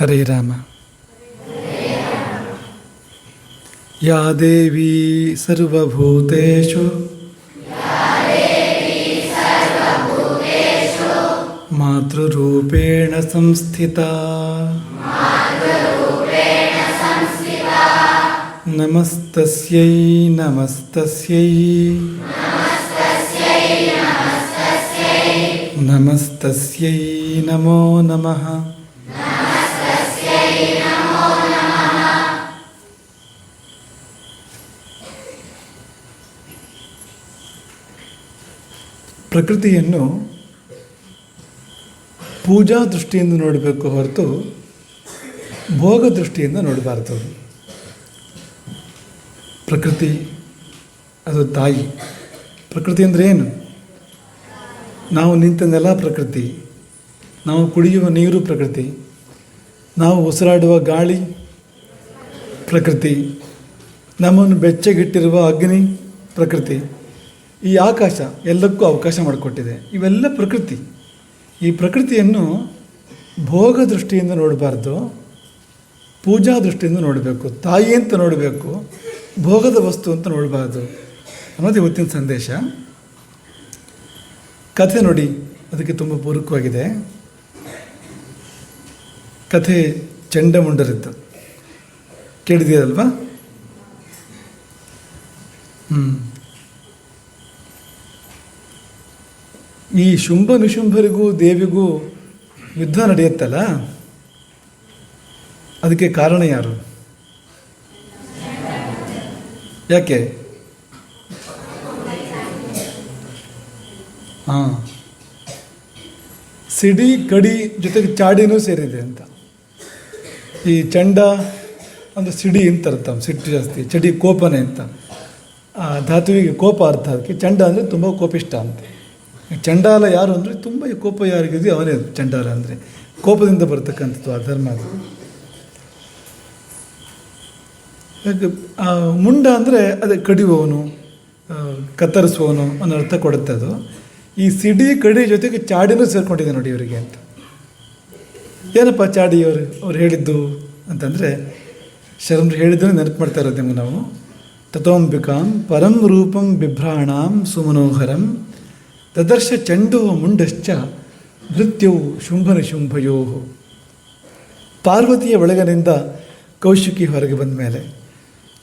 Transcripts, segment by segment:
हरे राम। या देवी सर्वभूतेषु। मातृरूपेण संस्थिता। नमस्तस्यै नमस्तस्यै। नमस्तस्यै नमो नमः। ಪ್ರಕೃತಿಯನ್ನು ಪೂಜಾ ದೃಷ್ಟಿಯಿಂದ ನೋಡಬೇಕು ಹೊರತು ಭೋಗ ದೃಷ್ಟಿಯಿಂದ ನೋಡಬಾರ್ದು. ಪ್ರಕೃತಿ, ಅದು ತಾಯಿ. ಪ್ರಕೃತಿ ಅಂದರೆ ಏನು? ನಾವು ನಿಂತ ನೆಲ ಪ್ರಕೃತಿ. ನಾವು ಕುಡಿಯುವ ನೀರು ಪ್ರಕೃತಿ. ನಾವು ಉಸಿರಾಡುವ ಗಾಳಿ ಪ್ರಕೃತಿ. ನಮ್ಮನ್ನು ಬೆಚ್ಚಗಿಟ್ಟಿರುವ ಅಗ್ನಿ ಪ್ರಕೃತಿ. ಈ ಆಕಾಶ ಎಲ್ಲಕ್ಕೂ ಅವಕಾಶ ಮಾಡಿಕೊಟ್ಟಿದೆ. ಇವೆಲ್ಲ ಪ್ರಕೃತಿ. ಈ ಪ್ರಕೃತಿಯನ್ನು ಭೋಗ ದೃಷ್ಟಿಯಿಂದ ನೋಡಬಾರ್ದು, ಪೂಜಾ ದೃಷ್ಟಿಯಿಂದ ನೋಡಬೇಕು, ತಾಯಿ ಅಂತ ನೋಡಬೇಕು, ಭೋಗದ ವಸ್ತು ಅಂತ ನೋಡಬಾರ್ದು ಅನ್ನೋದು ಇವತ್ತಿನ ಸಂದೇಶ. ಕಥೆ ನೋಡಿ, ಅದಕ್ಕೆ ತುಂಬ ಪೂರಕವಾಗಿದೆ. ಕಥೆ ಚಂಡಮುಂಡರಿದ್ದು. ಕೇಳಿದೀರಲ್ವಾ ಹ್ಞೂ ಈ ಶುಂಭ ನಿಶುಂಭರಿಗೂ ದೇವಿಗೂ ಯುದ್ಧ ನಡೆಯುತ್ತಲ್ಲ? ಅದಕ್ಕೆ ಕಾರಣ ಯಾರು? ಯಾಕೆ? ಹಾಂ. ಸಿಡಿ, ಕಡಿ ಜೊತೆಗೆ ಚಾಡಿನೂ ಸೇರಿದೆ ಅಂತ. ಈ ಚಂಡ ಅಂದರೆ ಸಿಡಿ ಅಂತ ಅರ್ಥ, ಸಿಟ್ಟು ಜಾಸ್ತಿ, ಚಡಿ ಕೋಪನೆ ಅಂತ. ಆ ಧಾತುವಿಗೆ ಕೋಪ ಅರ್ಥ, ಅದಕ್ಕೆ ಚಂಡ ಅಂದರೆ ತುಂಬ ಕೋಪಿಷ್ಟ ಅಂತ. ಚಂಡಾಲ ಯಾರು ಅಂದರೆ ತುಂಬ ಕೋಪ ಯಾರಿಗಿದೆಯೋ ಅವನೇ ಚಂಡಾಲ ಅಂದರೆ. ಕೋಪದಿಂದ ಬರ್ತಕ್ಕಂಥದ್ದು ಆ ಧರ್ಮ ಅದು. ಮುಂಡ ಅಂದರೆ ಅದೇ ಕಡಿಯುವವನು ಕತ್ತರಿಸುವವನು ಅನ್ನೋ ಅರ್ಥ ಕೊಡುತ್ತೆ ಅದು. ಈ ಸಿಡಿ ಕಡಿ ಜೊತೆಗೆ ಚಾಡಿನೂ ಸೇರ್ಕೊಂಡಿದೆ ನೋಡಿ ಇವರಿಗೆ ಅಂತ. ಏನಪ್ಪ ಚಾಡಿ ಅವರು, ಅವ್ರು ಹೇಳಿದ್ದು ಅಂತಂದರೆ, ಶರಣರು ಹೇಳಿದ್ದನ್ನು ನೆನಪು ಮಾಡ್ತಾ ಇರೋದು ನಿಮ್ಗೆ ನಾವು. ತಥೋಂಬಿಕಾಂ ಪರಂ ರೂಪಂ ಬಿಭ್ರಾಣಾಂ ಸುಮನೋಹರಂ ತದರ್ಶ ಚಂಡೋ ಮುಂಡಶ್ಚ ನೃತ್ಯವು ಶುಂಭನ ಶುಂಭಯೋ. ಪಾರ್ವತಿಯ ಒಳಗನಿಂದ ಕೌಶಿಕಿ ಹೊರಗೆ ಬಂದ ಮೇಲೆ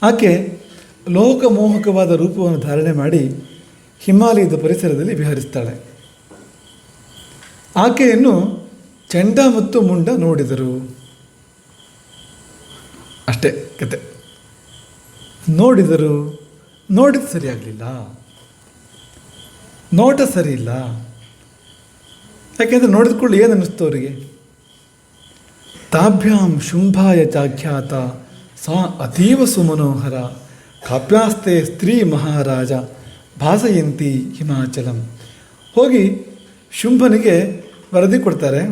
ಆಕೆ ಲೋಕಮೋಹಕವಾದ ರೂಪವನ್ನು ಧಾರಣೆ ಮಾಡಿ ಹಿಮಾಲಯದ ಪರಿಸರದಲ್ಲಿ ವಿಹರಿಸ್ತಾಳೆ. ಆಕೆಯನ್ನು ಚಂಡ ಮತ್ತು ಮುಂಡ ನೋಡಿದರು. ಅಷ್ಟೇ ಕತೆ. ನೋಡಿದರು, ನೋಡಿದ ಸರಿಯಾಗಲಿಲ್ಲ. ನೋಟ ಸರಿ ಇಲ್ಲ. ಯಾಕೆಂದರೆ ನೋಡಿದ ಕೂಡಲೇ ಏನು ಅನ್ನಿಸ್ತು ಅವರಿಗೆ? ತಾಭ್ಯಾಂ ಶುಂಭಾಯ ಚಾಖ್ಯಾತ, ಸಾ ಅತೀವ ಸುಮನೋಹರ, ಕಾಪ್ಯಾಸ್ತೆ ಸ್ತ್ರೀ ಮಹಾರಾಜ, ಭಾಸಯಂತಿ ಹಿಮಾಚಲಂ. ಹೋಗಿ ಶುಂಭನಿಗೆ ವರದಿ ಕೊಡ್ತಾರೆ.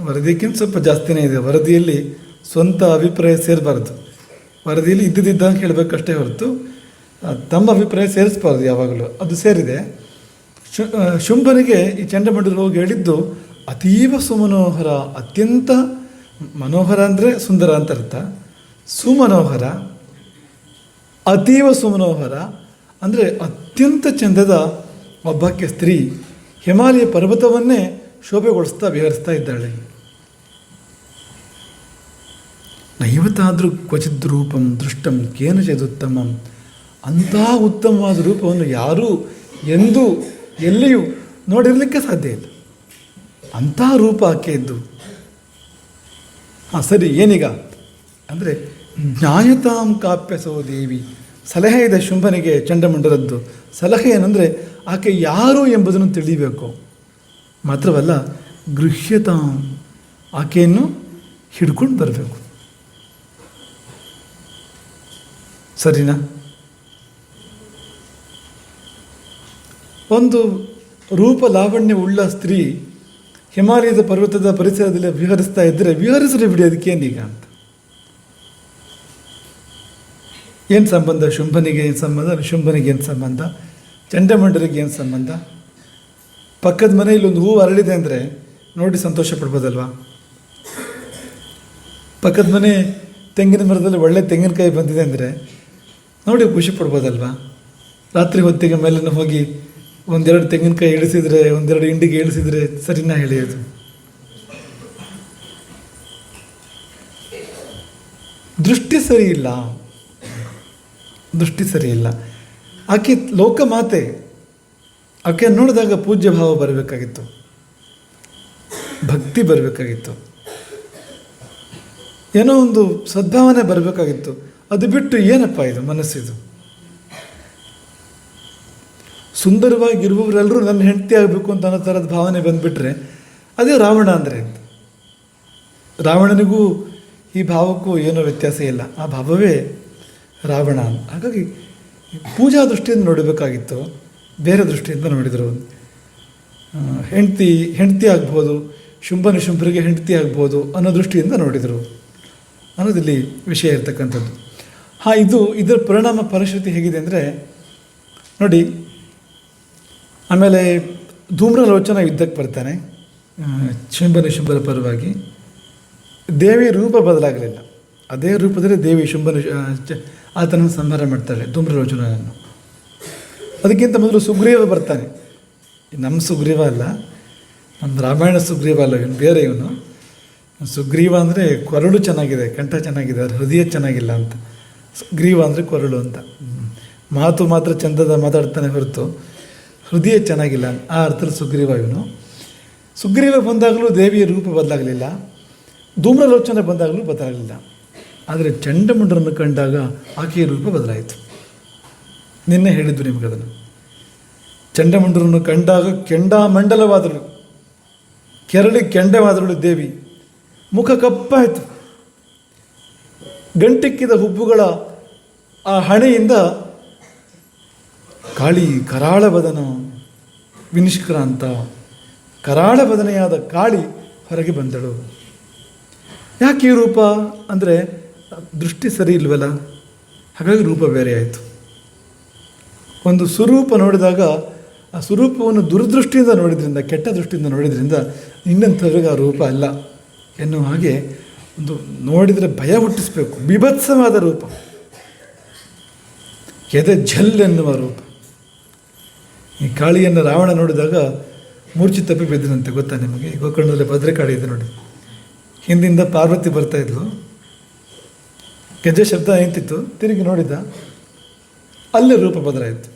ವರದಿಗಿಂತ ಸ್ವಲ್ಪ ಜಾಸ್ತಿನೇ ಇದೆ. ವರದಿಯಲ್ಲಿ ಸ್ವಂತ ಅಭಿಪ್ರಾಯ ಸೇರಬಾರ್ದು. ವರದಿಯಲ್ಲಿ ಇದ್ದಿದ್ದಂಗೆ ಹೇಳಬೇಕಷ್ಟೇ ಹೊರತು ತಮ್ಮ ಅಭಿಪ್ರಾಯ ಸೇರಿಸ್ಬಾರ್ದು ಯಾವಾಗಲೂ. ಅದು ಸೇರಿದೆ. ಶುಂಭನಿಗೆ ಈ ಚಂಡಮಂಡಲ ಹೋಗಿ ಹೇಳಿದ್ದು ಅತೀವ ಸುಮನೋಹರ, ಅತ್ಯಂತ ಮನೋಹರ ಅಂದರೆ ಸುಂದರ ಅಂತ ಅರ್ಥ. ಸುಮನೋಹರ, ಅತೀವ ಸುಮನೋಹರ ಅಂದರೆ ಅತ್ಯಂತ ಚಂದದ ಒಬ್ಬಕ್ಕೆ ಸ್ತ್ರೀ ಹಿಮಾಲಯ ಪರ್ವತವನ್ನೇ ಶೋಭೆಗೊಳಿಸ್ತಾ ವಿಹರಿಸ್ತಾ ಇದ್ದಾಳೆ. ನೈವತ್ತಾದರೂ ಕ್ವಚಿತ್ ರೂಪಂ ದೃಷ್ಟಂ ಕೇನಚಿದುತ್ತಮಂ. ಅಂತಹ ಉತ್ತಮವಾದ ರೂಪವನ್ನು ಯಾರೂ ಎಂದೂ ಎಲ್ಲಿಯೂ ನೋಡಿರಲಿಕ್ಕೆ ಸಾಧ್ಯ ಇಲ್ಲ. ಅಂತಹ ರೂಪ ಆಕೆಯದ್ದು ಹಾಂ ಸರಿ, ಏನೀಗ? ಅಂದರೆ ಜ್ಞಾಯತಾಂ ಕಾಪ್ಯಸೋ ದೇವಿ. ಸಲಹೆ ಇದೆ ಶುಂಭನಿಗೆ ಚಂಡಮಂಡಲದ್ದು. ಸಲಹೆ ಏನಂದರೆ, ಆಕೆ ಯಾರು ಎಂಬುದನ್ನು ತಿಳಿಬೇಕು. ಮಾತ್ರವಲ್ಲ, ಗೃಹ್ಯತಾಂ ಆಕೆಯನ್ನು ಹಿಡ್ಕೊಂಡು ಬರಬೇಕು. ಸರಿನಾ? ಒಂದು ರೂಪ ಲಾವಣ್ಯವುಳ್ಳ ಸ್ತ್ರೀ ಹಿಮಾಲಯದ ಪರ್ವತದ ಪರಿಸರದಲ್ಲಿ ವಿಹರಿಸ್ತಾ ಇದ್ದರೆ ವಿಹರಿಸ್ರಿ ಬಿಡಿ ಅದಕ್ಕೇನೀಗ ಅಂತ. ಏನು ಸಂಬಂಧ? ಶುಂಭನಿಗೆ ಏನು ಸಂಬಂಧ? ಶುಂಭನಿಗೆ ಏನು ಸಂಬಂಧ? ಚಂಡಮಂಡಲಿಗೆ ಏನು ಸಂಬಂಧ? ಪಕ್ಕದ ಮನೆಯಲ್ಲಿ ಒಂದು ಹೂವು ಅರಳಿದೆ ಅಂದರೆ ನೋಡಿ ಸಂತೋಷ ಪಡ್ಬೋದಲ್ವಾ? ಪಕ್ಕದ ಮನೆ ತೆಂಗಿನ ಮರದಲ್ಲಿ ಒಳ್ಳೆ ತೆಂಗಿನಕಾಯಿ ಬಂದಿದೆ ಅಂದರೆ ನೋಡಿ ಖುಷಿ ಪಡ್ಬೋದಲ್ವಾ? ರಾತ್ರಿ ಹೊತ್ತಿಗೆ ಮೇಲೆ ಹೋಗಿ ಒಂದೆರಡು ತೆಂಗಿನಕಾಯಿ ಇಳಿಸಿದ್ರೆ, ಒಂದೆರಡು ಇಂಡಿಗೆ ಇಳಿಸಿದ್ರೆ ಸರಿನಾ ಹೇಳಿ ಅದು? ದೃಷ್ಟಿ ಸರಿ ಇಲ್ಲ. ದೃಷ್ಟಿ ಸರಿ ಇಲ್ಲ. ಆಕೆ ಲೋಕ ಮಾತೆ. ಆಕೆ ನೋಡಿದಾಗ ಪೂಜ್ಯ ಭಾವ ಬರಬೇಕಾಗಿತ್ತು. ಭಕ್ತಿ ಬರಬೇಕಾಗಿತ್ತು. ಏನೋ ಒಂದು ಸದ್ಭಾವನೆ ಬರಬೇಕಾಗಿತ್ತು. ಅದು ಬಿಟ್ಟು ಏನಪ್ಪ ಇದು ಮನಸ್ಸಿದು? ಸುಂದರವಾಗಿರುವವರೆಲ್ಲರೂ ನನ್ನ ಹೆಂಡತಿ ಆಗಬೇಕು ಅಂತ ಅನ್ನೋ ಥರದ ಭಾವನೆ ಬಂದುಬಿಟ್ರೆ ಅದೇ ರಾವಣ ಅಂದರೆ ರಾವಣನಿಗೂ ಈ ಭಾವಕ್ಕೂ ಏನೋ ವ್ಯತ್ಯಾಸ ಇಲ್ಲ. ಆ ಭಾವವೇ ರಾವಣ ಹಾಗಾಗಿ ಪೂಜಾ ದೃಷ್ಟಿಯಿಂದ ನೋಡಬೇಕಾಗಿತ್ತು. ಬೇರೆ ದೃಷ್ಟಿಯಿಂದ ನೋಡಿದರು. ಹೆಂಡತಿ ಹೆಂಡತಿ ಆಗ್ಬೋದು, ಶುಂಭನ ಶುಂಭರಿಗೆ ಹೆಂಡತಿ ಆಗ್ಬೋದು ಅನ್ನೋ ದೃಷ್ಟಿಯಿಂದ ನೋಡಿದರು. ಅನ್ನೋದಿಲ್ಲಿ ವಿಷಯ ಇರತಕ್ಕಂಥದ್ದು. ಹಾಂ, ಇದು ಇದರ ಪರಿಣಾಮ, ಪರಿಸ್ಥಿತಿ ಹೇಗಿದೆ ಅಂದರೆ ನೋಡಿ ಆಮೇಲೆ ಧೂಮ್ರಲೋಚನ ಯುದ್ಧಕ್ಕೆ ಬರ್ತಾನೆ ಶುಂಭನ ಶುಂಭರ ಪರವಾಗಿ. ದೇವಿ ರೂಪ ಬದಲಾಗಲಿಲ್ಲ. ಅದೇ ರೂಪದಲ್ಲಿ ದೇವಿ ಶುಂಭನ ಆತನನ್ನು ಸಂಹಾರ ಮಾಡ್ತಾಳೆ ಧೂಮ್ರಲೋಚನನ್ನು ಅದಕ್ಕಿಂತ ಮೊದಲು ಸುಗ್ರೀವ ಬರ್ತಾನೆ. ನಮ್ಮ ಸುಗ್ರೀವ ಅಲ್ಲ ನಮ್ಮ ರಾಮಾಯಣ ಸುಗ್ರೀವ ಅಲ್ಲ, ಇವನು ಬೇರೆ ಇವನು. ಸುಗ್ರೀವ ಅಂದರೆ ಕೊರಳು ಚೆನ್ನಾಗಿದೆ, ಕಂಠ ಚೆನ್ನಾಗಿದೆ ಹೃದಯ ಚೆನ್ನಾಗಿಲ್ಲ ಅಂತ. ಸುಗ್ರೀವ ಅಂದರೆ ಕೊರಳು ಅಂತ. ಮಾತು ಮಾತ್ರ ಚಂದದ ಮಾತಾಡ್ತಾನೆ ಹೊರತು ಹೃದಯ ಚೆನ್ನಾಗಿಲ್ಲ ಆ ಅರ್ಥದಲ್ಲಿ ಸುಗ್ರೀವ ಇವನು. ಸುಗ್ರೀವ ಬಂದಾಗಲೂ ದೇವಿಯ ರೂಪ ಬದಲಾಗಲಿಲ್ಲ. ಧೂಮ್ರಲೋಚನೆ ಬಂದಾಗಲೂ ಬದಲಾಗಲಿಲ್ಲ. ಆದರೆ ಚಂಡಮುಂಡರನ್ನು ಕಂಡಾಗ ಆಕೆಯ ರೂಪ ಬದಲಾಯಿತು. ನಿನ್ನೆ ಹೇಳಿದ್ದು ನಿಮಗೆ ಅದನ್ನು. ಚಂಡಮುಂಡರನ್ನು ಕಂಡಾಗ ಕೆಂಡಾಮಂಡಲವಾದರು ಕೆರಳಿ ಕೆಂಡವಾದಳು ದೇವಿ. ಮುಖ ಕಪ್ಪಾಯಿತು. ಗಂಟಿಕ್ಕಿದ ಹುಬ್ಬುಗಳ ಆ ಹಣೆಯಿಂದ ಕಾಳಿ ಕರಾಳ ಬದನ ವಿನಿಷ್ಕ್ರಾಂತ ಕರಾಳ ಬದನೆಯಾದ ಕಾಳಿ ಹೊರಗೆ ಬಂದಳು. ಯಾಕೆ ಈ ರೂಪ? ಅಂದರೆ ದೃಷ್ಟಿ ಸರಿ ಇಲ್ವಲ್ಲ? ಹಾಗಾಗಿ ರೂಪ ಬೇರೆ ಆಯಿತು. ಒಂದು ಸ್ವರೂಪ ನೋಡಿದಾಗ ಆ ಸ್ವರೂಪವನ್ನು ದುರದೃಷ್ಟಿಯಿಂದ ನೋಡಿದ್ರಿಂದ, ಕೆಟ್ಟ ದೃಷ್ಟಿಯಿಂದ ನೋಡಿದ್ರಿಂದ ಇನ್ನಂಥವ್ರಿಗೆ ಆ ರೂಪ ಅಲ್ಲ ಎನ್ನುವ ಹಾಗೆ ಒಂದು ನೋಡಿದರೆ ಭಯ ಹುಟ್ಟಿಸಬೇಕು. ಬಿಭತ್ಸವಾದ ರೂಪ. ಎದೆ ಝಲ್ ಎನ್ನುವ ರೂಪ. ಈ ಕಾಳಿಯನ್ನು ರಾವಣ ನೋಡಿದಾಗ ಮೂರ್ಛೆ ತಪ್ಪಿ ಬಿದ್ದನಂತೆ, ಗೊತ್ತಾ ನಿಮಗೆ? ಗೋಕರ್ಣದಲ್ಲಿ ಭದ್ರಕಾಳಿ ಇದೆ ನೋಡಿ. ಹಿಂದಿಂದ ಪಾರ್ವತಿ ಬರ್ತಾ ಇದ್ಲು. ಗೆಜ್ಜೆ ಶಬ್ದ ನಿಂತಿತ್ತು. ತಿರುಗಿ ನೋಡಿದ, ಅಲ್ಲೇ ರೂಪ ಬದಲಾಯಿತು.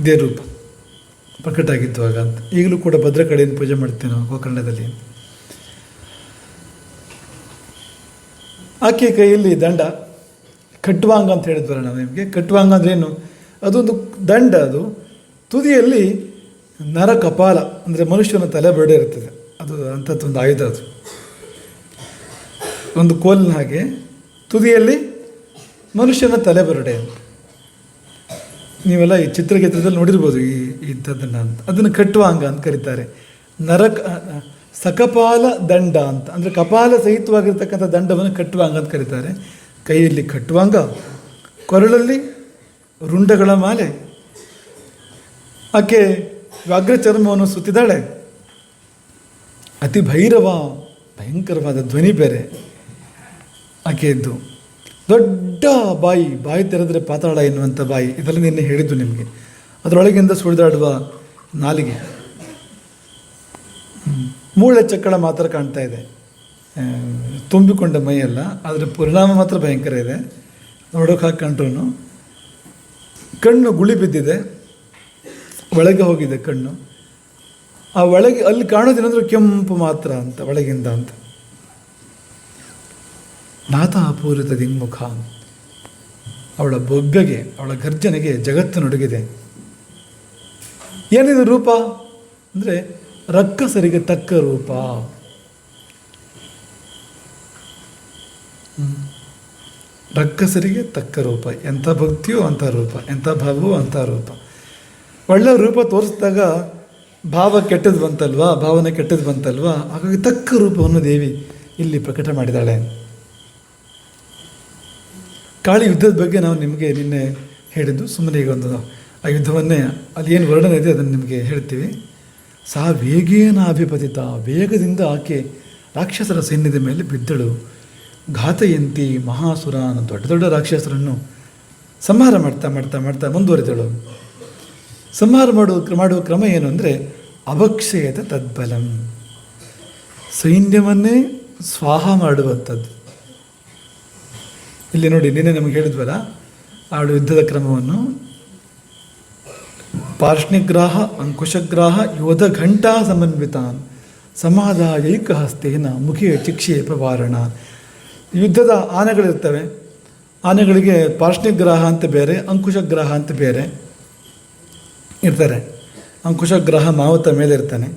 ಇದೇ ರೂಪ. ಪ್ರಕಟ ಆಗಿತ್ತು ಆಗ ಅಂತ. ಈಗಲೂ ಕೂಡ ಭದ್ರಕಾಳಿಯನ್ನು ಪೂಜೆ ಮಾಡ್ತೀವಿ ನಾವು ಗೋಕರ್ಣದಲ್ಲಿ. ಆಕೆ ಕೈಯಲ್ಲಿ ದಂಡ, ಕಟ್ವಾಂಗ ಅಂತ ಹೇಳಿದ್ವಲ್ಲ ನಾವು ನಿಮಗೆ? ಕಟ್ವಾಂಗ ಅಂದ್ರೆ ಏನು? ಅದೊಂದು ದಂಡ ಅದು. ತುದಿಯಲ್ಲಿ ನರ ಕಪಾಲ, ಅಂದರೆ ಮನುಷ್ಯನ ತಲೆ ಬರಡೆ ಇರ್ತದೆ. ಅದು ಅಂಥದ್ದೊಂದು ಆಯುಧ ಅದು. ಒಂದು ಕೋಲಿನ ಹಾಗೆ ತುದಿಯಲ್ಲಿ ಮನುಷ್ಯನ ತಲೆ ಬರಡೆ ಅಂತ. ನೀವೆಲ್ಲ ಈ ಚಿತ್ರಗೀತ್ರದಲ್ಲಿ ನೋಡಿರ್ಬೋದು ಈ ಇಂಥದ್ದನ್ನು ಅಂತ. ಅದನ್ನು ಕಟ್ಟುವ ಅಂಗ ಅಂತ ಕರೀತಾರೆ. ನರಕ ಸಕಪಾಲ ದಂಡ ಅಂತ. ಅಂದರೆ ಕಪಾಲ ಸಹಿತವಾಗಿರ್ತಕ್ಕಂಥ ದಂಡವನ್ನು ಕಟ್ಟುವಾಂಗ ಅಂತ ಕರೀತಾರೆ. ಕೈಯಲ್ಲಿ ಕಟ್ಟುವಾಂಗ ಕೊರಳಲ್ಲಿ ರುಂಡಗಳ ಮಾಲೆ ಆಕೆ ವ್ಯಾಘ್ರ ಚರ್ಮವನ್ನು ಸುತ್ತಿದ್ದಾಳೆ. ಅತಿ ಭೈರವ, ಭಯಂಕರವಾದ ಧ್ವನಿ ಬೇರೆ. ಆಕೆಯದ್ದು ದೊಡ್ಡ ಬಾಯಿ ಬಾಯಿ ತೆರೆದರೆ ಪಾತಾಳ ಎನ್ನುವಂಥ ಬಾಯಿ ಇದೆಲ್ಲ ನಿನ್ನೆ ಹೇಳಿದ್ದು ನಿಮಗೆ. ಅದರೊಳಗಿಂದ ಸುಳಿದಾಡುವ ನಾಲಿಗೆ. ಮೂಳೆ ಚಕ್ಕಳ ಮಾತ್ರ ಕಾಣ್ತಾ ಇದೆ. ತುಂಬಿಕೊಂಡ ಮೈಯಲ್ಲ ಅದರ ಪರಿಣಾಮ ಮಾತ್ರ ಭಯಂಕರ ಇದೆ. ನೋಡೋಕೆ ಹಾಕೊಂಡ್ರು ಕಣ್ಣು ಗುಳಿ ಬಿದ್ದಿದೆ. ಒಳಗೆ ಹೋಗಿದೆ ಕಣ್ಣು. ಆ ಒಳಗೆ ಅಲ್ಲಿ ಕಾಣೋದೇನಂದ್ರೆ ಕೆಂಪು ಮಾತ್ರ ಅಂತ, ಒಳಗಿಂದ ಅಂತ. ನಾಥಾಪೂರಿತ ದಿಗ್ಮುಖ ಅವಳ ಬೊಗ್ಗೆಗೆ, ಅವಳ ಗರ್ಜನೆಗೆ ಜಗತ್ತು ನಡುಗಿದೆ ಏನಿದು ರೂಪ? ಅಂದರೆ ರಕ್ಕಸರಿಗೆ ತಕ್ಕ ರೂಪ. ರಕ್ಕಸರಿಗೆ ತಕ್ಕ ರೂಪ. ಎಂಥ ಭಕ್ತಿಯೋ ಅಂಥ ರೂಪ. ಎಂಥ ಭಾವವೋ ಅಂಥ ರೂಪ. ಒಳ್ಳೆ ರೂಪ ತೋರಿಸಿದಾಗ ಭಾವ ಕೆಟ್ಟದ್ದು ಬಂತಲ್ವಾ? ಭಾವನೆ ಕೆಟ್ಟದ್ದು ಬಂತಲ್ವಾ? ಹಾಗಾಗಿ ತಕ್ಕ ರೂಪವನ್ನು ದೇವಿ ಇಲ್ಲಿ ಪ್ರಕಟ ಮಾಡಿದ್ದಾಳೆ. ಕಾಳಿ ಯುದ್ಧದ ಬಗ್ಗೆ ನಾವು ನಿಮಗೆ ನಿನ್ನೆ ಹೇಳಿದ್ದು, ಸುಮ್ಮನೆ ಈಗ ಒಂದು ಆ ಯುದ್ಧವನ್ನೇ, ಅಲ್ಲಿ ಏನು ವರ್ಣನೆ ಇದೆ ಅದನ್ನು ನಿಮಗೆ ಹೇಳ್ತೀವಿ. ಸಹ ವೇಗೇನ ಅಭಿಪತಿತ, ವೇಗದಿಂದ ಆಕೆ ರಾಕ್ಷಸರ ಸೈನ್ಯದ ಮೇಲೆ ಬಿದ್ದಳು. ಘಾತಯಂತಿ ಮಹಾಸುರಾನ, ದೊಡ್ಡ ದೊಡ್ಡ ರಾಕ್ಷಸರನ್ನು ಸಂಹಾರ ಮಾಡ್ತಾ ಮಾಡ್ತಾ ಮಾಡ್ತಾ ಮುಂದುವರಿದಳು. ಸಂಹಾರ ಮಾಡುವ ಮಾಡುವ ಕ್ರಮ ಏನು ಅಂದರೆ ಅಭಕ್ಷಯದ ತದ್ಬಲಂ. ಸೈನ್ಯವನ್ನೇ ಸ್ವಾಹ ಮಾಡುವಂಥದ್ದು. ಇಲ್ಲಿ ನೋಡಿ, ನಿನ್ನೆ ನಮಗೆ ಹೇಳಿದ್ವಲ್ಲ, ಆಡು ಯುದ್ಧದ ಕ್ರಮವನ್ನು. ಪಾರ್ಷ್ಣಿಗ್ರಾಹ ಅಂಕುಶಗ್ರಾಹ ಯೋಧ ಘಂಟಾ ಸಮನ್ವಿತಾನ್. ಸಮಾಧಾಯೈಕ ಹಸ್ತೇನ ಮುಖಿಯ ಚಿಕ್ಷೆ ಪ್ರವಾರಣ. ಯುದ್ಧದ ಆನೆಗಳಿರ್ತವೆ. ಆನೆಗಳಿಗೆ ಪಾರ್ಷ್ಣಿಗ್ರಾಹ ಅಂತ ಬೇರೆ, ಅಂಕುಶಗ್ರಾಹ ಅಂತ ಬೇರೆ. ಇರ್ತಾರೆ. ಅಂಕುಶ ಗ್ರಹ ಮಾವುತ ಮೇಲೆ ಇರ್ತಾನೆ.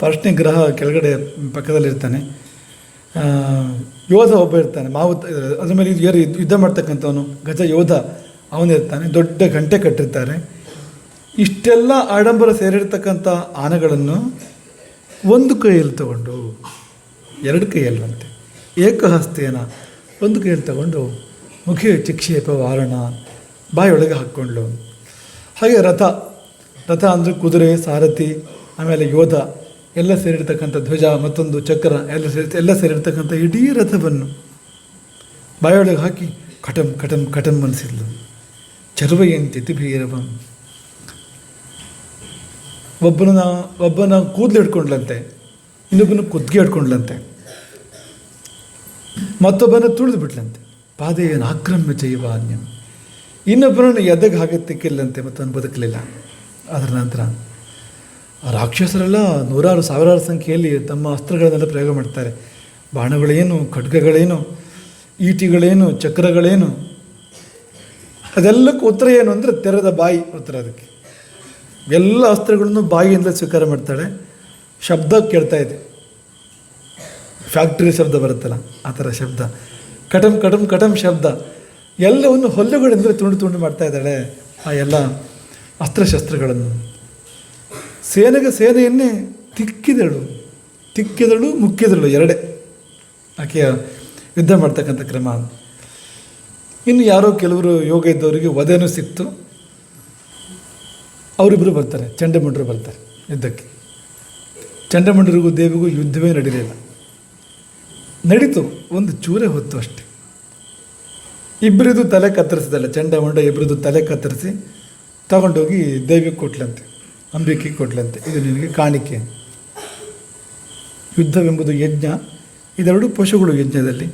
ಪಾರ್ಷ್ಣಿಗ್ರಹ ಕೆಳಗಡೆ ಪಕ್ಕದಲ್ಲಿರ್ತಾನೆ ಯೋಧ ಒಬ್ಬ ಇರ್ತಾನೆ. ಮಾವುತ ಅದ್ರ ಮೇಲೆ ಯಾರು ಯುದ್ಧ ಮಾಡ್ತಕ್ಕಂಥವನು, ಗಜ ಯೋಧ ಅವನಿರ್ತಾನೆ ದೊಡ್ಡ ಗಂಟೆ ಕಟ್ಟಿರ್ತಾರೆ. ಇಷ್ಟೆಲ್ಲ ಆಡಂಬರ ಸೇರಿರ್ತಕ್ಕಂಥ ಆನೆಗಳನ್ನು ಒಂದು ಕೈಯಲ್ಲಿ ತಗೊಂಡು, ಎರಡು ಕೈಯಲ್ವಂತೆ ಏಕಹಸ್ತೇನ ಒಂದು ಕೈಯಲ್ಲಿ ತಗೊಂಡು ಮುಖಿ ಚಿಕ್ಷೇಪ, ವಾರಣ ಬಾಯೊಳಗೆ ಹಾಕ್ಕೊಂಡ್ಲು ಹಾಗೆ ರಥ ರಥ ಅಂದರೆ ಕುದುರೆ, ಸಾರಥಿ, ಆಮೇಲೆ ಯೋಧ, ಎಲ್ಲ ಸೇರಿರ್ತಕ್ಕಂಥ ಧ್ವಜ, ಮತ್ತೊಂದು ಚಕ್ರ, ಎಲ್ಲ ಸೇರಿ ಎಲ್ಲ ಸೇರಿರ್ತಕ್ಕಂಥ ಇಡೀ ರಥವನ್ನು ಬಾಯೊಳಗೆ ಹಾಕಿ ಕಟಂ ಕಟಂ ಕಟಂ ಅನಿಸಿದ್ಲು. ಚರ್ವಯಂತಿ ಭೈರವಂ. ಒಬ್ಬನ ಒಬ್ಬನ ಕೂದಲು ಹಿಡ್ಕೊಂಡ್ಲಂತೆ, ಇನ್ನೊಬ್ಬನ ಕುದ್ಗೆ ಹಿಡ್ಕೊಂಡ್ಲಂತೆ. ಮತ್ತೊಬ್ಬನ ತುಳಿದು ಬಿಟ್ಲಂತೆ. ಪಾದೆಯನ್ನು ಆಕ್ರಮ್ಯ ಜೈವಾನ್ಯಂ. ಇನ್ನೊಬ್ಬನನ್ನು ಎದೆಗೆ ಹಾಗೆ ತಿಕ್ಕಿಲ್ಲಂತೆ ಮತ್ತು ಬದುಕಲಿಲ್ಲ. ಅದರ ನಂತರ ರಾಕ್ಷಸರೆಲ್ಲ ನೂರಾರು ಸಾವಿರಾರು ಸಂಖ್ಯೆಯಲ್ಲಿ ತಮ್ಮ ಅಸ್ತ್ರಗಳನ್ನೆಲ್ಲ ಪ್ರಯೋಗ ಮಾಡ್ತಾರೆ. ಬಾಣಗಳೇನು, ಖಡ್ಗಗಳೇನು, ಈಟಿಗಳೇನು, ಚಕ್ರಗಳೇನು? ಅದೆಲ್ಲಕ್ಕೂ ಉತ್ತರ ಏನು ಅಂದರೆ ತೆರೆದ ಬಾಯಿ ಉತ್ತರ ಅದಕ್ಕೆ. ಎಲ್ಲ ಅಸ್ತ್ರಗಳನ್ನು ಬಾಯಿಯಿಂದ ಸ್ವೀಕಾರ ಮಾಡ್ತಾಳೆ. ಶಬ್ದ ಕೇಳ್ತಾ ಇದೆ. ಫ್ಯಾಕ್ಟ್ರಿ ಶಬ್ದ ಬರುತ್ತಲ್ಲ, ಆ ಥರ ಶಬ್ದ. ಕಟಮ್ ಕಟಮ್ ಕಟಮ್ ಶಬ್ದ. ಎಲ್ಲವನ್ನು ಹೊಲ್ಲುಗಳಿಂದ ತುಂಡು ತುಂಡು ಮಾಡ್ತಾ ಇದ್ದಾಳೆ ಆ ಎಲ್ಲ ಅಸ್ತ್ರಶಸ್ತ್ರಗಳನ್ನು. ಸೇನೆಗೆ ಸೇನೆಯನ್ನೇ ತಿಕ್ಕಿದಳು. ತಿಕ್ಕಿದಳು, ಮುಕ್ಕಿದಳು ಎರಡೇ. ಆಕೆಯ ಯುದ್ಧ ಮಾಡ್ತಕ್ಕಂಥ ಕ್ರಮ. ಇನ್ನು ಯಾರೋ ಕೆಲವರು ಯೋಗ ಇದ್ದವರಿಗೆ ವಧೆನೂ ಸಿಕ್ತು. ಅವರಿಬ್ಬರು ಬರ್ತಾರೆ, ಚಂಡಮುಂಡರು ಬರ್ತಾರೆ ಯುದ್ಧಕ್ಕೆ. ಚಂಡಮುಂಡರಿಗೂ ದೇವಿಗೂ ಯುದ್ಧವೇ ನಡೀಲಿಲ್ಲ. ನಡೀತು, ಒಂದು ಚೂರೆ ಹೊತ್ತು ಅಷ್ಟೆ. ಇಬ್ಬರಿದು ತಲೆ ಕತ್ತರಿಸಿದಲ್ಲ, ಚಂಡಮಂಡ ಇಬ್ಬರದು ತಲೆ ಕತ್ತರಿಸಿ ತಗೊಂಡೋಗಿ ದೇವಿಗೆ ಕೊಟ್ಲಂತೆ, ಅಂಬಿಕೆ ಕೊಟ್ಲಂತೆ. ಇದು ನಿನಗೆ ಕಾಣಿಕೆ. ಯುದ್ಧವೆಂಬುದು ಯಜ್ಞ. ಇದೆರಡು ಪಶುಗಳು ಯಜ್ಞದಲ್ಲಿ.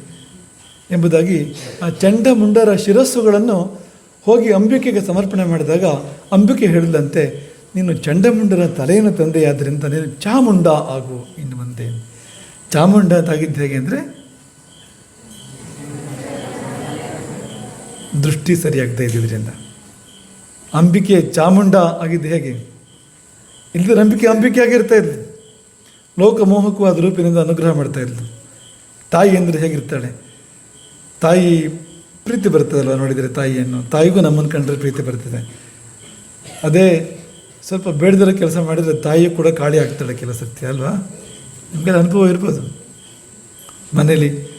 ಎಂಬುದಾಗಿ ಆ ಚಂಡಮುಂಡರ ಶಿರಸ್ಸುಗಳನ್ನು ಹೋಗಿ ಅಂಬಿಕೆಗೆ ಸಮರ್ಪಣೆ ಮಾಡಿದಾಗ ಅಂಬಿಕೆ ಹೇಳಿದಂತೆ ನೀನು ಚಂಡಮುಂಡರ ತಲೆಯನ್ನು ತಂದೆಯಾದ್ದರಿಂದ ನೀನು ಚಾಮುಂಡ ಆಗು ಇನ್ನು ಮುಂದೆ. ಚಾಮುಂಡ ಅಂತಾಗಿದ್ದು ಹೇಗೆ ಅಂದರೆ, ದೃಷ್ಟಿ ಸರಿಯಾಗ್ತಾ ಇದ್ದಿದ್ದರಿಂದ ಅಂಬಿಕೆ ಚಾಮುಂಡ ಆಗಿದ್ದು ಹೇಗೆ? ಇಲ್ಲದ್ರೆ ಅಂಬಿಕೆ ಅಂಬಿಕೆ ಆಗಿರ್ತಾ ಇದ್ಲು. ಲೋಕಮೋಹಕವಾದ ರೂಪಿನಿಂದ ಅನುಗ್ರಹ ಮಾಡ್ತಾ ಇದ್ಲು. ತಾಯಿ ಅಂದರೆ ಹೇಗಿರ್ತಾಳೆ? ತಾಯಿ ಪ್ರೀತಿ ಬರ್ತದಲ್ಲ ನೋಡಿದರೆ ತಾಯಿಯನ್ನು? ತಾಯಿಗೂ ನಮ್ಮನ್ನು ಕಂಡ್ರೆ ಪ್ರೀತಿ ಬರ್ತದೆ. ಅದೇ ಸ್ವಲ್ಪ ಬೇಡದಿರೋ ಕೆಲಸ ಮಾಡಿದರೆ ತಾಯಿಯು ಕೂಡ ಕಾಳಿ ಆಗ್ತಾಳೆ ಕೆಲಸಕ್ಕೆ, ಅಲ್ವಾ? ನಿಮಗೆಲ್ಲ ಅನುಭವ ಇರ್ಬೋದು. ಮನೇಲಿ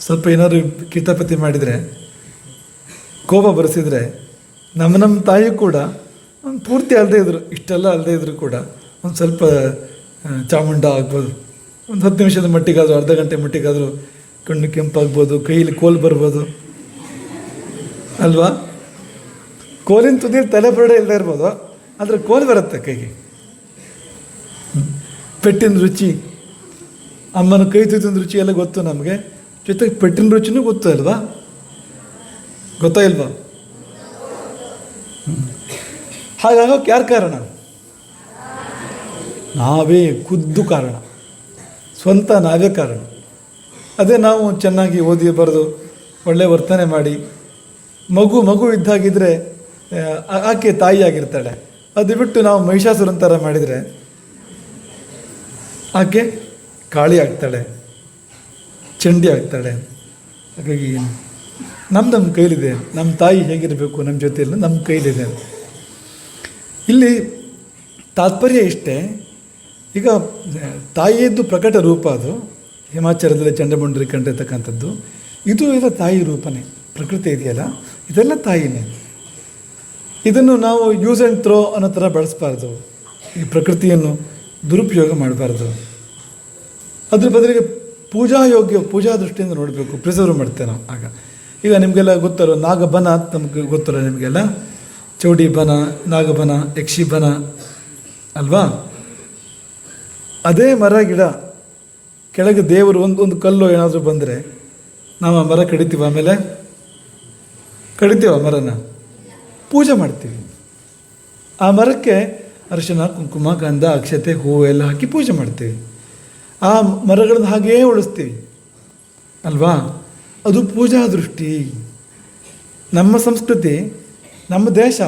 ಸ್ವಲ್ಪ ಏನಾದರೂ ಕಿತಾಪತಿ ಮಾಡಿದರೆ, ಕೋಪ ಬರೆಸಿದ್ರೆ ನಮ್ಮ ನಮ್ಮ ತಾಯಿ ಕೂಡ ಒಂದು ಪೂರ್ತಿ ಅಲ್ಲದೆ ಇದ್ರು, ಇಷ್ಟೆಲ್ಲ ಅಲ್ಲದೆ ಇದ್ರು ಕೂಡ, ಒಂದು ಸ್ವಲ್ಪ ಚಾಮುಂಡ ಆಗ್ಬೋದು. ಒಂದು ಹತ್ತು ನಿಮಿಷದ ಮಟ್ಟಿಗಾದರೂ, ಅರ್ಧ ಗಂಟೆ ಮಟ್ಟಿಗಾದರೂ, ಕಣ್ಣು ಕೆಂಪಾಗ್ಬೋದು ಕೈಯಲ್ಲಿ ಕೋಲ್ ಬರ್ಬೋದು. ಅಲ್ವಾ? ಕೋಲಿನ ತುದಿಯಲ್ಲಿ ತಲೆ ಬರಡೆ ಇಲ್ಲದೆ ಇರ್ಬೋದು, ಆದರೆ ಕೋಲ್ ಬರುತ್ತೆ ಕೈಗೆ. ಪೆಟ್ಟಿನ ರುಚಿ, ಅಮ್ಮನ ಕೈ ತುತ್ತಿನ ರುಚಿ ಎಲ್ಲ ಗೊತ್ತು ನಮಗೆ, ಜೊತೆಗೆ ಪೆಟ್ಟಿನ ರುಚಿನೂ ಗೊತ್ತು ಅಲ್ವಾ? ಗೊತ್ತಾ ಇಲ್ವಾ. ಹಾಗಾಗೋಕೆ ಯಾರು ಕಾರಣ? ನಾವೇ ಖುದ್ದು ಕಾರಣ. ಸ್ವಂತ ನಾವೇ ಕಾರಣ. ಅದೇ ನಾವು ಚೆನ್ನಾಗಿ ಓದಿ ಬರೆದು ಒಳ್ಳೆ ವರ್ತನೆ ಮಾಡಿ, ಮಗು ಮಗು ಇದ್ದಾಗಿದ್ದರೆ ಆಕೆ ತಾಯಿಯಾಗಿರ್ತಾಳೆ ಅದು ಬಿಟ್ಟು ನಾವು ಮಹಿಷಾಸುರನ್ ಥರ ಮಾಡಿದರೆ, ಆಕೆ ಕಾಳಿ ಆಗ್ತಾಳೆ, ಚಂಡಿ ಆಗ್ತಾಳೆ. ಹಾಗಾಗಿ ನಮ್ಮ ನಮ್ಮ ಕೈಲಿದೆ ನಮ್ಮ ತಾಯಿ ಹೇಗಿರಬೇಕು ನಮ್ಮ ಜೊತೆಯಲ್ಲಿ ನಮ್ಮ ಕೈಲಿದೆ ಇಲ್ಲಿ ತಾತ್ಪರ್ಯ ಇಷ್ಟೇ. ಈಗ, ತಾಯಿಯದ್ದು ಪ್ರಕಟ ರೂಪ ಅದು. ಹಿಮಾಚಲದಲ್ಲಿ ಚಂಡಮುಂಡರಿ ಕಂಡಿರ್ತಕ್ಕಂಥದ್ದು. ಇದು ಎಲ್ಲ ತಾಯಿ ರೂಪನೇ. ಪ್ರಕೃತಿ ಇದೆಯಲ್ಲ? ಇದೆಲ್ಲ ತಾಯಿನೇ. ಇದನ್ನು ನಾವು ಯೂಸ್ ಆ್ಯಂಡ್ ಥ್ರೋ ಅನ್ನೋ ಥರ ಬಳಸಬಾರ್ದು. ಈ ಪ್ರಕೃತಿಯನ್ನು ದುರುಪಯೋಗ ಮಾಡಬಾರ್ದು. ಅದ್ರ ಬದಲಿಗೆ ಪೂಜಾ ಯೋಗ್ಯ ಪೂಜಾ ದೃಷ್ಟಿಯಿಂದ ನೋಡಬೇಕು. ಪ್ರಿಸರ್ವ್ ಮಾಡ್ತೇವೆ ನಾವು ಆಗ. ಈಗ ನಿಮಗೆಲ್ಲ ಗೊತ್ತಲ್ಲ ನಾಗಬನ ನಮಗೆ ಗೊತ್ತಲ್ಲ ನಿಮಗೆಲ್ಲ? ಚೌಡಿ ಬನ, ನಾಗಬನ ಯಕ್ಷಿಬನ ಅಲ್ವಾ? ಅದೇ ಮರ, ಗಿಡ. ಕೆಳಗೆ ದೇವರು ಒಂದು ಒಂದು ಕಲ್ಲು ಏನಾದರೂ ಬಂದರೆ ನಾವು ಆ ಮರ ಕಡಿತೀವ ಆಮೇಲೆ? ಕಡಿತೀವ ಮರನ? ಪೂಜೆ ಮಾಡ್ತೀವಿ. ಆ ಮರಕ್ಕೆ ಅರಿಶಿನ, ಕುಂಕುಮ, ಗಂಧ, ಅಕ್ಷತೆ, ಹೂವು ಎಲ್ಲ ಹಾಕಿ ಪೂಜೆ ಮಾಡ್ತೀವಿ. ಆ ಮರಗಳನ್ನು ಹಾಗೇ ಉಳಿಸ್ತೀವಿ. ಅಲ್ವಾ? ಅದು ಪೂಜಾ ದೃಷ್ಟಿ. ನಮ್ಮ ಸಂಸ್ಕೃತಿ, ನಮ್ಮ ದೇಶ,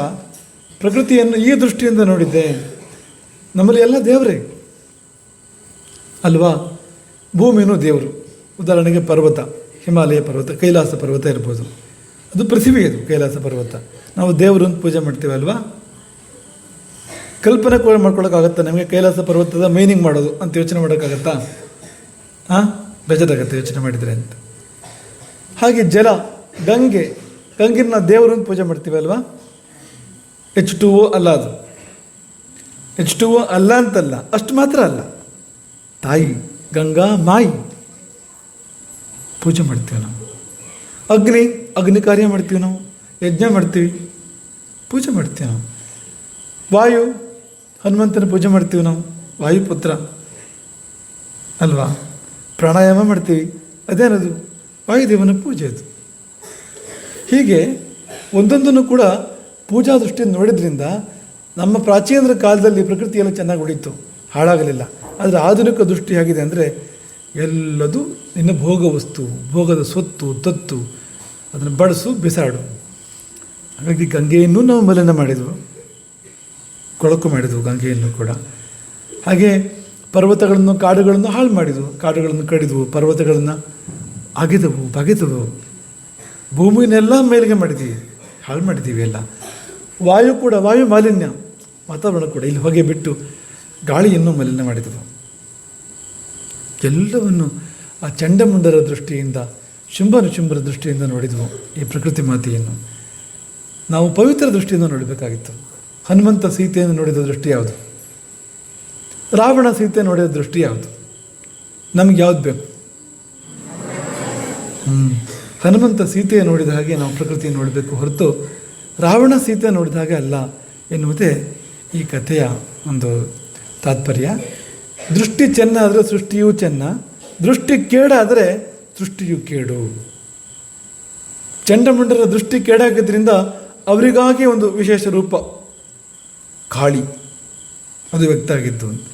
ಪ್ರಕೃತಿಯನ್ನು ಈ ದೃಷ್ಟಿಯಿಂದ ನೋಡಿದ್ದೆ. ನಮ್ಮಲ್ಲಿ ಎಲ್ಲ ದೇವರೇ. ಅಲ್ವಾ? ಭೂಮಿನೂ ದೇವರು. ಉದಾಹರಣೆಗೆ ಪರ್ವತ, ಹಿಮಾಲಯ ಪರ್ವತ, ಕೈಲಾಸ ಪರ್ವತ ಇರ್ಬೋದು. ಅದು ಪೃಥ್ವಿ ಅದು, ಕೈಲಾಸ ಪರ್ವತ. ನಾವು ದೇವರನ್ನು ಪೂಜೆ ಮಾಡ್ತೀವಿ ಅಲ್ವಾ? ಕಲ್ಪನೆ ಕೂಡ ಮಾಡ್ಕೊಳಕ್ಕಾಗತ್ತಾ ನಮಗೆ? ಕೈಲಾಸ ಪರ್ವತದ ಮೈನಿಂಗ್ ಮಾಡೋದು ಅಂತ ಯೋಚನೆ ಮಾಡೋಕ್ಕಾಗತ್ತಾ? ಹಾಂ ಬೇಜಾರಾಗತ್ತೆ ಯೋಚನೆ ಮಾಡಿದರೆ ಅಂತ. ಹಾಗೆ ಜಲ, ಗಂಗೆ ಗಂಗಿನ ದೇವರನ್ನು ಪೂಜೆ ಮಾಡ್ತೀವಿ ಅಲ್ವಾ? ಎಚ್ ಟು ಓ ಅಲ್ಲ ಅದು. ಎಚ್ ಟು ಓ ಅಲ್ಲ ಅಂತಲ್ಲ, ಅಷ್ಟು ಮಾತ್ರ ಅಲ್ಲ. ತಾಯಿ, ಗಂಗಾ, ಮಾಯಿ ಪೂಜೆ ಮಾಡ್ತೀವಿ ನಾವು. ಅಗ್ನಿ ಅಗ್ನಿ ಕಾರ್ಯ ಮಾಡ್ತೀವಿ ನಾವು. ಯಜ್ಞ ಮಾಡ್ತೀವಿ. ಪೂಜೆ ಮಾಡ್ತೀವಿ ನಾವು. ವಾಯು, ಹನುಮಂತನ ಪೂಜೆ ಮಾಡ್ತೀವಿ ನಾವು. ವಾಯುಪುತ್ರ ಅಲ್ವಾ? ಪ್ರಾಣಾಯಾಮ ಮಾಡ್ತೀವಿ. ಅದೇನದು ವಾಯುದೇವನ ಪೂಜೆ ಅದು ಹೀಗೆ ಒಂದೊಂದನ್ನು ಕೂಡ ಪೂಜಾ ದೃಷ್ಟಿಯಿಂದ ನೋಡಿದ್ರಿಂದ ನಮ್ಮ ಪ್ರಾಚೀನರ ಕಾಲದಲ್ಲಿ ಪ್ರಕೃತಿ ಎಲ್ಲ ಚೆನ್ನಾಗಿ ಉಳಿತು. ಹಾಳಾಗಲಿಲ್ಲ. ಆದರೆ ಆಧುನಿಕ ದೃಷ್ಟಿ ಹೇಗಿದೆ ಅಂದರೆ ಎಲ್ಲದು ನಿನ್ನ ಭೋಗ ವಸ್ತು, ಭೋಗದ ಸೊತ್ತು ತತ್ತು ಅದನ್ನು ಬಳಸು ಬಿಸಾಡು. ಹಾಗಾಗಿ ಗಂಗೆಯನ್ನು ನಾವು ಮಲಿನ ಮಾಡಿದವು. ಕೊಳಕು ಮಾಡಿದವು ಗಂಗೆಯನ್ನು ಕೂಡ. ಹಾಗೆ ಪರ್ವತಗಳನ್ನು, ಕಾಡುಗಳನ್ನು ಹಾಳು ಮಾಡಿದವು. ಕಾಡುಗಳನ್ನು ಕಡಿದವು, ಪರ್ವತಗಳನ್ನು ಅಗೆದವು ಬಗೆದವು ಭೂಮಿನೆಲ್ಲ ಮೇಲಿಗೆ ಮಾಡಿದ್ದೀವಿ ಹಾಳು ಮಾಡಿದ್ದೀವಿ ಎಲ್ಲ. ವಾಯು ಕೂಡ, ವಾಯು ಮಾಲಿನ್ಯ, ವಾತಾವರಣ ಕೂಡ ಇಲ್ಲಿ ಹೊಗೆ ಬಿಟ್ಟು ಗಾಳಿಯನ್ನು ಮಾಲಿನ್ಯ ಮಾಡಿದವು. ಎಲ್ಲವನ್ನು ಆ ಚಂಡಮುಂಡರ ದೃಷ್ಟಿಯಿಂದ ಶುಂಭನ ಶುಂಭರ ದೃಷ್ಟಿಯಿಂದ ನೋಡಿದವು ಈ ಪ್ರಕೃತಿ ಮಾತೆಯನ್ನು. ನಾವು ಪವಿತ್ರ ದೃಷ್ಟಿಯಿಂದ ನೋಡಬೇಕಾಗಿತ್ತು. ಹನುಮಂತ ಸೀತೆಯನ್ನು ನೋಡಿದ ದೃಷ್ಟಿ ಯಾವುದು? ರಾವಣ ಸೀತೆ ನೋಡಿದ ದೃಷ್ಟಿ ಯಾವುದು? ನಮ್ಗೆ ಯಾವ್ದು ಬೇಕು. ಹನುಮಂತ ಸೀತೆಯ ನೋಡಿದ ಹಾಗೆ ನಾವು ಪ್ರಕೃತಿ ನೋಡಬೇಕು ಹೊರತು ರಾವಣ ಸೀತೆ ನೋಡಿದ ಹಾಗೆ ಅಲ್ಲ ಎನ್ನುವುದೇ ಈ ಕಥೆಯ ಒಂದು ತಾತ್ಪರ್ಯ. ದೃಷ್ಟಿ ಚೆನ್ನಾದರೆ ಸೃಷ್ಟಿಯೂ ಚೆನ್ನ, ದೃಷ್ಟಿ ಕೇಡಾದರೆ ಸೃಷ್ಟಿಯು ಕೇಡು. ಚಂಡಮುಂಡರ ದೃಷ್ಟಿ ಕೇಡಾಗಿದ್ದರಿಂದ ಅವರಿಗಾಗಿ ಒಂದು ವಿಶೇಷ ರೂಪ ಕಾಳಿ ಅದು ವ್ಯಕ್ತ ಆಗಿದ್ದು